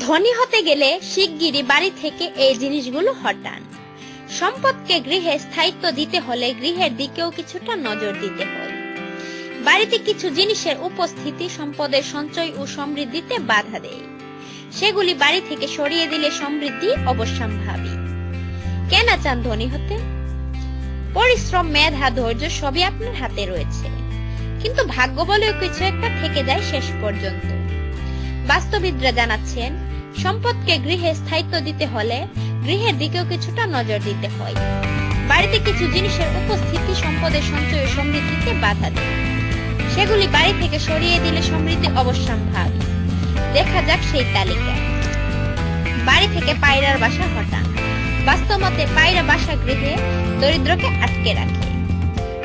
ধনী হতে গেলে শিগগিরই বাড়ি থেকে এই জিনিসগুলো হটান। সম্পদকে গৃহে স্থায়িত্ব দিতে হলে গৃহের দিকেও কিছুটা নজর দিতে হয়। বাড়িতে কিছু জিনিসের উপস্থিতি সম্পদের সঞ্চয় ও সমৃদ্ধিতে বাধা দেয়। সেগুলি বাড়ি থেকে সরিয়ে দিলে সমৃদ্ধি অবশ্যম্ভাবী। কেন চান ধনী হতে? পরিশ্রম, মেধা, ধৈর্য সবই আপনার হাতে রয়েছে। কিন্তু ভাগ্য বলেও কিছু একটা থেকে যায় শেষ পর্যন্ত। বাস্তবিদরা জানাচ্ছেন, সম্পদকে গৃহে স্থায়িত্ব দিতে হলে গৃহের দিকেও কিছুটা নজর দিতে হয়। বাড়িতে কিছু জিনিসের উপস্থিতি সম্পদের সঞ্চয় সমৃদ্ধিতে বাধা দেয়। সেগুলি বাড়ি থেকে সরিয়ে দিলে সমৃদ্ধি অবশ্যম্ভাবী। দেখা যাক সেই তালিকা। বাড়ি থেকে পায়রার বাসা হটান। বাস্তবতে পায়রা বাসা গৃহে দরিদ্রকে আটকে রাখে।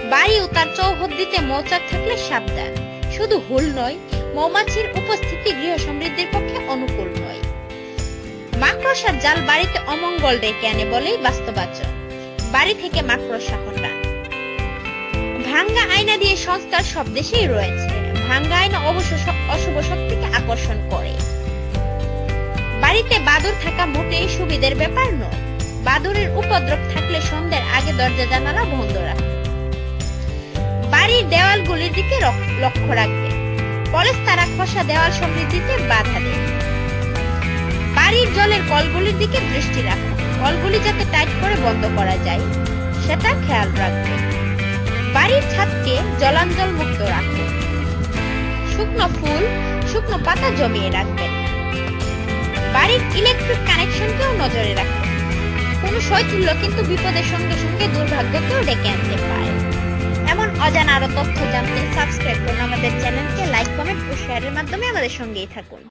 বাড়ি ও তার চৌহদ্দিতে মৌচাক থাকলে সাবধান। শুধু হুল নয় মৌমাছির উপস্থিতি গৃহ সমৃদ্ধির পক্ষে অনুকূল নয়। মাকড়সার জাল বাড়িতে অমঙ্গল ডেকে আনে বলেই বাস্তবাচক বাড়ি থেকে মাকড়সা হটান ভাঙ্গা আয়না দিয়ে সংস্কার সব দেশেই রয়েছে। ভাঙ্গা আয়না অবশ্য অশুভ শক্তিকে আকর্ষণ করে। বাড়িতে বাদুর থাকা মোটেই সুবিধের ব্যাপার নয়। বাদুরের উপদ্রব থাকলে সন্ধ্যের আগে দরজা জানালা বন্ধ রাখবে বাড়ির দেওয়ালগুলির দিকে লক্ষ্য রাখবে। পলেস্তারা খসা দেওয়াল সমৃদ্ধিতে বাধা দেয়। বাড়ির জলের কলগুলির দিকে দৃষ্টি রাখুন কলগুলি যাতে টাইট করে বন্ধ করা যায়, সেটা খেয়াল রাখবে। বাড়ির ছাদকে জলাঞ্জল মুক্ত রাখুন শুকনো ফুল, শুকনো পাতা জমিয়ে রাখবেন বাড়ির ইলেকট্রিক কানেকশনকেও নজরে রাখুন কোনো শৈথিল্য কিন্তু বিপদের সঙ্গে সঙ্গে দুর্ভাগ্যকেও ডেকে আনতে পারে। এমন অজানা আরও তথ্য জানতে সাবস্ক্রাইব করুন আমাদের চ্যানেলকে মাধ্যমে আমাদের সঙ্গেই থাকুন।